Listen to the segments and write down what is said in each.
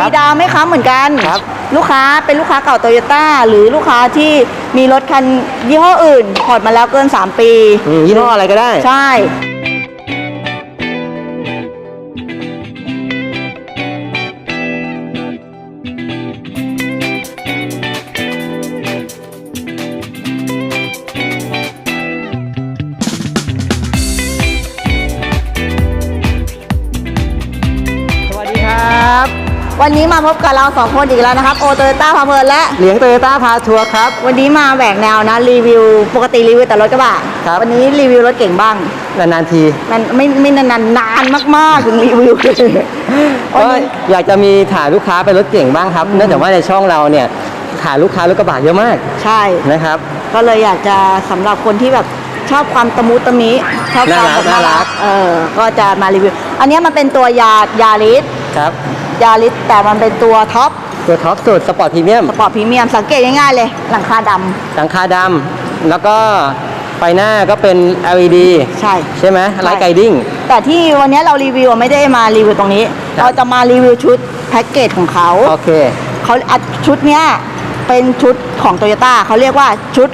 ครับมีดาวไม่ค้ำเหมือนกัน ครับลูกค้าเป็นลูกค้าเก่าโตโยต้าหรือลูกค้าที่มีรถคันยี่ห้ออื่นผ่อนมาแล้วเกิน 3 ปี อืมยี่ห้ออะไรก็ได้ ใช่ วันนี้มาพบกับเราสองคนอีกแล้วนะครับ โอโตโยต้าพาเพลินและ เหลียงโตโยต้าพาทัวร์ครับ วันนี้มาแหวกแนวนะรีวิว ปกติรีวิวแต่รถกระบะครับ วันนี้รีวิวรถเก่งบ้าง นานๆทีมันไม่ไม่นานๆนานมากๆถึงรีวิววันก็นี้ อยากจะมีฐานลูกค้าเป็นรถเก่งบ้างครับ เนื่องจากว่าในช่องเราเนี่ยฐานลูกค้ารถกระบะเยอะมากใช่ นะครับ ก็เลยอยากจะสำหรับคนที่แบบชอบความตะมุตะมิชอบความน่ารักแบบน่ารัก เออก็จะมารีวิว อันเนี้ยมันเป็นตัวยายาริสครับ ยาริสแต่มันเป็นตัวท็อปตัวท็อปสุดสปอร์ตพรีเมียมสปอร์ตพรีเมียมสังเกตง่ายๆเลย หลังคาดำหลังคาดำแล้วก็ไฟหน้าก็เป็น LED ใช่ ใช่ไหมไลท์ไกดิ้ง แต่ที่วันนี้เรารีวิวไม่ได้มารีวิวตรงนี้ครับเราจะมารีวิวชุดแพ็กเกจของเขาโอเคเขาอัดชุดเนี้ยเป็นชุดของโตโยต้าเขาเรียกว่าชุด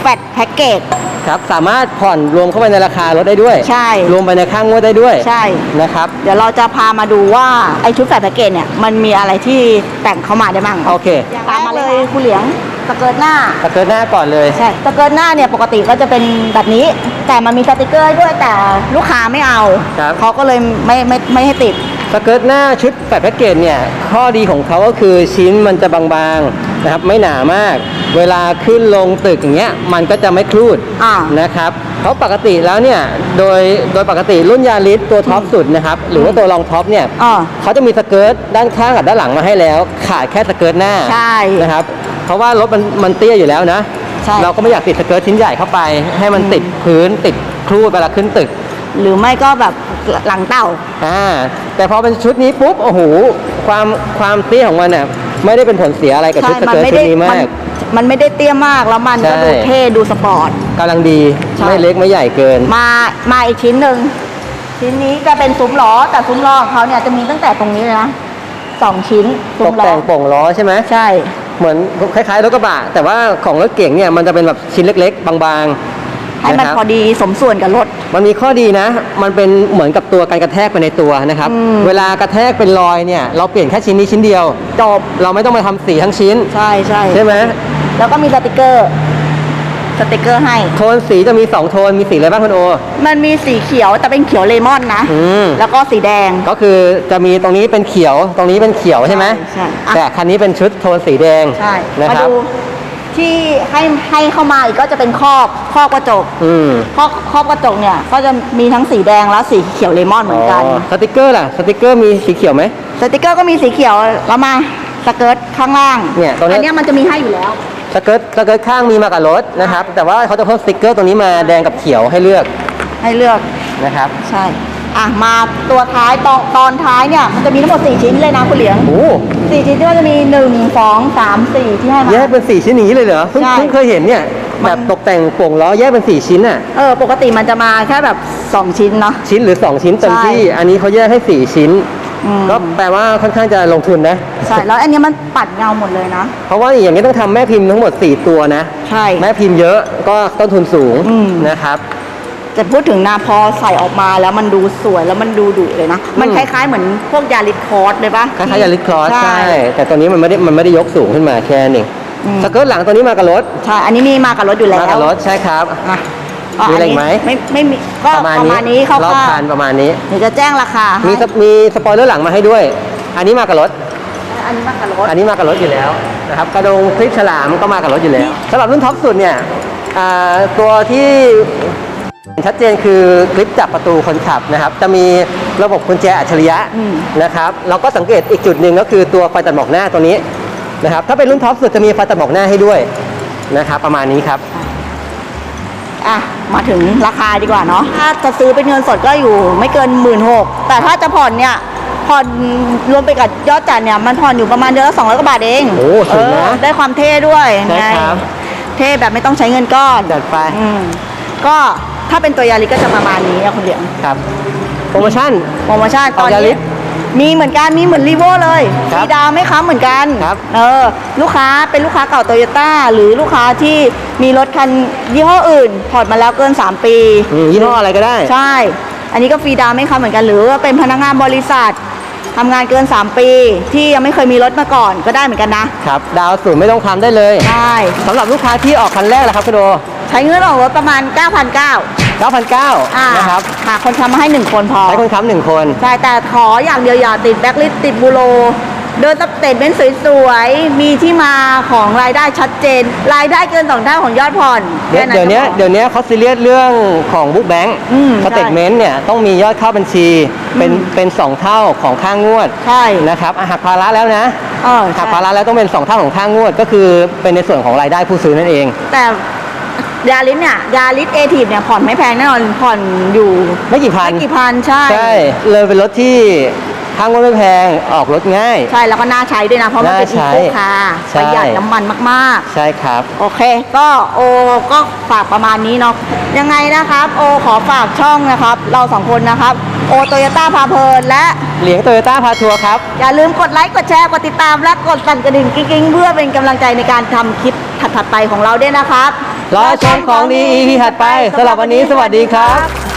แฟตแพ็กเกจ ครับสามารถผ่อนรวมเข้าไปในราคารถได้ด้วย ใช่ รวมไปในค่างวดได้ด้วยใช่ นะครับ เดี๋ยวเราจะพามาดูว่าไอชุดแฟตแพ็กเกจเนี่ยมันมีอะไรที่แต่งเข้ามาได้บ้างโอเคตามมาเลยคุณเหลียงสเกิร์ตหน้าตะเกิดหน้าก่อนเลย ใช่สเกิร์ตหน้าเนี่ยปกติก็จะเป็นแบบนี้ แต่มันมีสติกเกอร์ด้วยแต่ลูกค้าไม่เอาครับ เขาก็เลยไม่ไม่ไม่ให้ติด สเกิร์ตหน้าชุดแปดแพ็กเกจเนี่ย ข้อดีของเขาก็คือชิ้นมันจะบางๆ นะครับไม่หนามาก เวลาขึ้นลงตึกอย่างเงี้ยมันก็จะไม่คลูดอ่า นะครับเพราะปกติแล้วเนี่ยโดยโดยปกติรุ่นยาริสตัวท็อปสุดนะครับหรือว่าตัวรองท็อปเนี่ยอ่าเขาจะมีสเกิร์ตด้านข้างกับด้านหลังมาให้แล้ว ขาดแค่สเกิร์ตหน้าใช่นะครับเพราะว่ารถมันมันเตี้ยอยู่แล้วนะ ใช่ เราก็ไม่อยากติดสเกิร์ตชิ้นใหญ่เข้าไป ให้มันติดพื้นติดครูดเวลาขึ้นตึก หรือไม่ก็แบบหลังเต่า อ่าแต่พอเป็นชุดนี้ปุ๊บโอ้โหความความเตี้ยของมันเนี่ย ไม่ได้เป็นผลเสียอะไรกับชุดสมัเกิร์ตไม่ชุได้ดนี้มัมาก มันไม่ได้เตี้ยมากแล้วมันก็ใช่ดูเท่ดูสปอร์ตกำลังดีใช่ไม่เล็กไม่ใหญ่เกิน มามาอีกชิ้นหนึ่งชิ้นนี้จะเป็นซุ้มล้อแต่ซุ้มล้อของเขาเนี่ยจะมีตั้งแต่ตรงนี้เลยนะสองชิ้นตซุ้กมล้อแต่งโป่งล้อใช่ไหมใช่ เหมือนคล้ายๆรถกระบะ แต่ว่าของรถเก๋งเนี่ยมันจะเป็นแบบชิ้นเล็ก ๆ บางๆ ให้มันนะครับพอดีสมส่วนกับรถ มันมีข้อดีนะ มันเป็นเหมือนกับตัวการกระแทกไปในตัวนะครับอืมเวลากระแทกเป็นรอยเนี่ย เราเปลี่ยนแค่ชิ้นนี้ชิ้นเดียว จบ เราไม่ต้องมาทำสีทั้งชิ้น ใช่ใช่ใช่ไหมแล้วก็มีสติกเกอร์ สติกเกอร์ให้ โทนสีจะมีสองโทน มีสีอะไรบ้างคุณโอ มันมีสีเขียวแต่เป็นเขียวเลมอนนะอืมแล้วก็สีแดง ก็คือจะมีตรงนี้เป็นเขียว ตรงนี้เป็นเขียวใช่ไหมใช่ใช่อะแต่คันนี้เป็นชุดโทนสีแดงใช่นะมาครับดู ที่ให้ให้เข้ามาอีกก็จะเป็นครอบครอบกระจกอืมครอบครอบกระจกเนี่ยก็จะมีทั้งสีแดงและสีเขียวเลมอนเหมือนกันสติกเกอร์ล่ะ สติกเกอร์มีสีเขียวไหม สติกเกอร์ก็มีสีเขียวแล้วมาสเกิร์ตข้างล่างเนี่ยตรงเนี้ย อัเนี้ยมันจะมีให้อยู่แล้ว สเกิร์ตสเกิร์ตข้างมีมากับรถนะครับ แต่ว่าเขาจะเพิ่มสติกเกอร์ตรงนี้มาแดงกับเขียวให้เลือกให้เลือกนะครับ ใช่ อะมาตัวท้ายตอนตอนท้ายเนี่ยมันจะมีทั้งหมด4ชิ้นเลยนะคุณเหลียงโอ้สี่ชิ้นที่ว่าจะมี 1 2 3 4 ที่ให้มา แยกเป็นสี่ชิ้นอย่างนี้เลยเหรอเพิ่งใช่ เพิ่งเคยเห็นเนี่ยมันแบบตกแต่งโป่งล้อแยกเป็นสี่ชิ้นอะ เออปกติมันจะมาแค่แบบ 2 ชิ้นเนาะ ชิ้นหรือ 2 ชิ้นเต็มใช่ที่อันนี้เขาแยกให้ 4 ชิ้น อืม ก็แปลว่าค่อนข้างจะลงทุนนะ ใช่แล้วอันเนี้ยมันปัดเงาหมดเลยนะ เพราะว่าอย่างนี้ต้องทำแม่พิมพ์ทั้งหมด 4 ตัวนะ ใช่ แม่พิมพ์เยอะก็ต้นทุนสูงอืม นะครับ แต่พูดถึงนะพอใส่ออกมาแล้วมันดูสวยแล้วมันดูดุเลยนะ มันอืมคล้ายๆเหมือนพวกยาริสคอร์สเลยปะคล้ายๆยาริสคลอสใช่ใช่ แต่ตัวนี้มันไม่ได้มันไม่ได้ยกสูงขึ้นมาแค่นั้นเองอืมสเกิร์ตหลังตัวนี้มากับรถใช่อันนี้มีมากับรถอยู่แล้วมากับรถใช่ครับอะมีอะไรอีกไหมไม่ไม่มีก็ประมาณนี้เขารอบก็คันประมาณนี้เดี๋ยวจะแจ้งราคาให้มีสปมีสปอยเลอร์หลังมาให้ด้วย อันนี้มากับรถอันนี้มากับรถอันนี้มากับรถอยู่แล้วนะครับกระดงคลิปฉลามก็มากับรถอยู่แล้วสำหรับรุ่นท็อปสุดเนี่ยอ่าตัวที่ ชัดเจนคือคลิปจับประตูคนขับนะครับ จะมีระบบกุญแจอัจฉริยะอืมนะครับเราก็สังเกตอีกจุดหนึ่งก็คือตัวไฟตัดหมอกหน้าตัวนี้นะครับถ้าเป็นรุ่นท็อปสุดจะมีไฟตัดหมอกหน้าให้ด้วยนะครับประมาณนี้ครับอะมาถึงราคาดีกว่าเนาะถ้าจะซื้อเป็นเงินสดก็อยู่ไม่เกินหมื่นหกแต่ถ้าจะผ่อนเนี่ยผ่อนรวมไปกับยอดจ่ายเนี่ยมันผ่อนอยู่ประมาณเดือนละสองร้อยกว่าบาทเองโอ้ถูกนะเออได้ความเท่ด้วยใช่ไงครับเท่แบบไม่ต้องใช้เงินก้อนจัดไปอืมก็ ถ้าเป็นตัวยาริสก็จะประมาณนี้อะคุณเหลียงครับ โปรโมชั่น โปรโมชั่นตอนเอายารินี้สมีเหมือนกันมีเหมือนรีโวเลยครับฟรีดาวน์ไม่ค้ำเหมือนกันครับ เออลูกค้าเป็นลูกค้าเก่าโตโยต้าหรือลูกค้าที่มีรถคันยี่ห้ออื่นผ่อนมาแล้วเกิน 3 ปี อืมยี่ห้ออะไรก็ได้ ใช่ อันนี้ก็ฟรีดาวน์ไม่ค้ำเหมือนกันหรือว่าเป็นพนักงานบริษัททำงานเกิน 3 ปี ที่ยังไม่เคยมีรถมาก่อนก็ได้เหมือนกันนะครับ ดาวน์ศูนย์ไม่ต้องทำได้เลยใช่สำหรับลูกค้าที่ออกคันแรกแหละครับคุณโด ใช้เงินออกรถประมาณ 9,900 9,900 อ่านะครับหาคนทำมาให้หนึ่งคนพอ ใช้คนค้ำหนึ่งคน ใช่ แต่ขออย่างเดียวอย่าติดแบ็คลิสติดบูโร เดินสเตทเมนต์สวยๆ มีที่มาของรายได้ชัดเจน รายได้เกินสองเท่าของยอดผ่อนเดี๋ยวแค่เดี๋ยวนี้ก็พอ เดี๋ยวนี้เขาซีเรียสเรื่องของบุ๊กแบงค์อืมสเตทเมนต์เนี่ยต้องมียอดเข้าบัญชีเป็นอืม เป็นสองเท่าของค่างวดใช่นะครับอะหักภาระแล้วนะเออหักใช่ภาระแล้วต้องเป็นสองเท่าของค่างวด ก็คือเป็นในส่วนของรายได้ผู้ซื้อนั่นเอง แต่ ยาลิสเนี่ยยาลิสเอทีฟเนี่ยผ่อนไม่แพงแน่นอนผ่อนอยู่ไม่กี่พัน ไม่กี่พันใช่ ใช่ เลยเป็นรถที่ค่างวดไม่แพงออกรถง่าย ใช่แล้วก็น่าใช้ด้วยนะ เพราะมันเป็นอีน่าใช้โคคาร์ใช่ ประหยัดน้ำมันมากใช่ครับๆโอเค ก็โอก็ฝากประมาณนี้เนาะ ยังไงนะครับ โอขอฝากช่องนะครับ เราสองคนนะครับ โอโตโยต้าพาเพลินและ เหลียงโตโยต้าพาทัวร์ครับ อย่าลืมกดไลค์ กดแชร์ กดติดตาม และกดสั่นกระดิ่งกิ๊งๆ เพื่อเป็นกำลังใจในการทำคลิปถัดๆไปของเราด้วยนะครับ รอชมของดี EP ถัดไปสำหรับวันนี้สวัสดีครับ